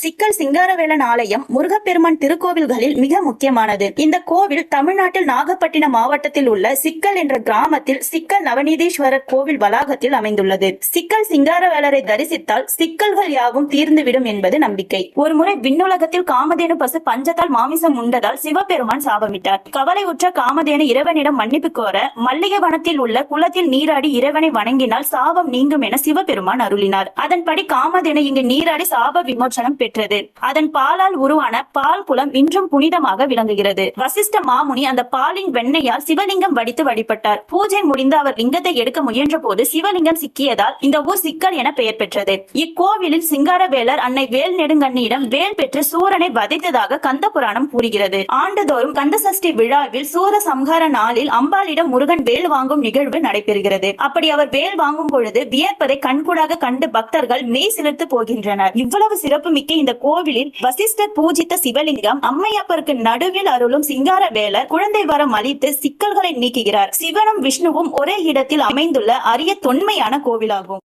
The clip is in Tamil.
சிக்கல் சிங்காரவேலன் ஆலயம் முருகப்பெருமான் திருக்கோவில்களில் மிக முக்கியமானது. இந்த கோவில் தமிழ்நாட்டில் நாகப்பட்டினம் மாவட்டத்தில் உள்ள சிக்கல் என்ற கிராமத்தில் சிக்கல் நவநீதீஸ்வரர் கோவில் வளாகத்தில் அமைந்துள்ளது. சிக்கல் சிங்காரவேலரை தரிசித்தால் சிக்கல்கள் யாவும் தீர்ந்துவிடும் என்பது நம்பிக்கை. ஒருமுறை விண்ணுலகத்தில் காமதேனு பசு பஞ்சத்தால் மாமிசம் உண்டதால் சிவபெருமான் சாபமிட்டார். கவலை உற்ற காமதேனு இறைவனிடம் மன்னிப்பு கோர மல்லிகை வனத்தில் உள்ள குளத்தில் நீராடி இறைவனை வணங்கினால் சாபம் நீங்கும் என சிவபெருமான் அருளினார். அதன்படி காமதேனு இங்கு நீராடி சாப விமோசனம் பெற்றது. அதன் பாலால் உருவான பால் குளம் இன்றும் புனிதமாக விளங்குகிறது. வசிஷ்ட மாமுனி அந்த பாலின் வெண்ணையால் சிவலிங்கம் வடித்து வழிபட்டார். பூஜை முடிந்து அவர் லிங்கத்தை எடுக்க முயன்ற போது சிவலிங்கம் சிக்கியதால் இந்த ஊர் சிக்கல் என பெயர் பெற்றது. இக்கோவிலில் சிங்காரவேலர் அன்னை வேல் நெடுங்கண்ணியிடம் வேல் பெற்று சூரனை வதைத்ததாக கந்த புராணம் கூறுகிறது. ஆண்டுதோறும் கந்த சஷ்டி விழாவில் சூர சம்ஹார நாளில் அம்பாளிடம் முருகன் வேல் வாங்கும் நிகழ்வு நடைபெறுகிறது. அப்படி அவர் வேல் வாங்கும் பொழுது வியர்ப்பதை கண்கூடாக கண்டு பக்தர்கள் மெய் சிலிர்த்து போகின்றனர். இவ்வளவு சிறப்பு மிக்க இந்த கோவிலில் வசிஷ்டர் பூஜித்த சிவலிங்கம் அம்மையப்பருக்கு நடுவில் அருளும் சிங்கார வேலர் குழந்தை வரம் அளித்து சிக்கல்களை நீக்குகிறார். சிவனும் விஷ்ணுவும் ஒரே இடத்தில் அமைந்துள்ள அரிய தொன்மையான கோவிலாகும்.